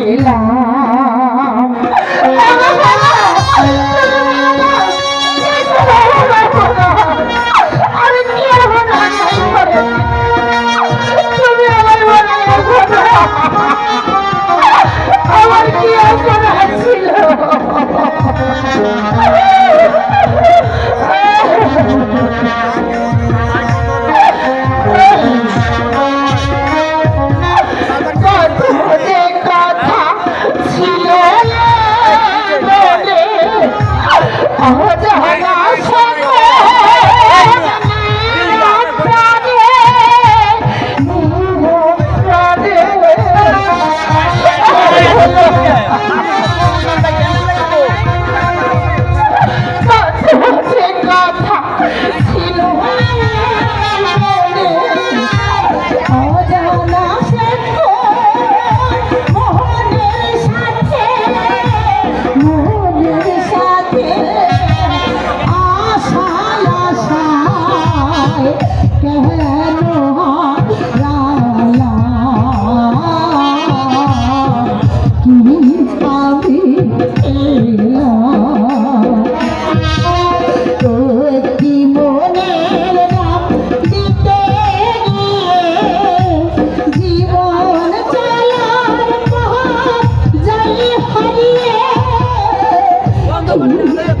起来 Bye.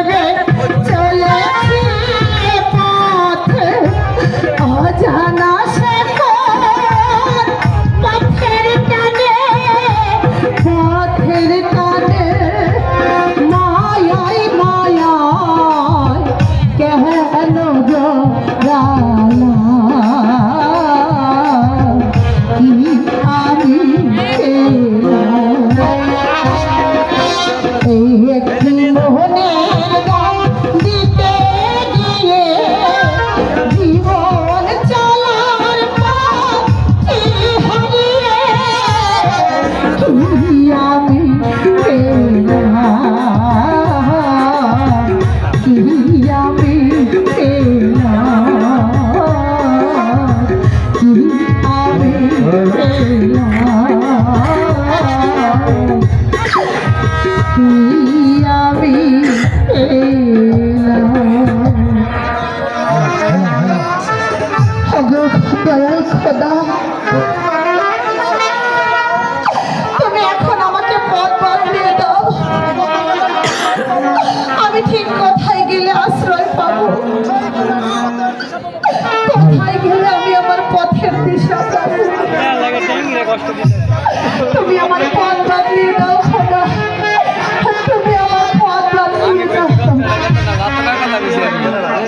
জানো গো জানা ঠিক কোথায় গেলে আশ্রয় পাব। কোথায় গেলে আমি আমার পথের দিশা পাব।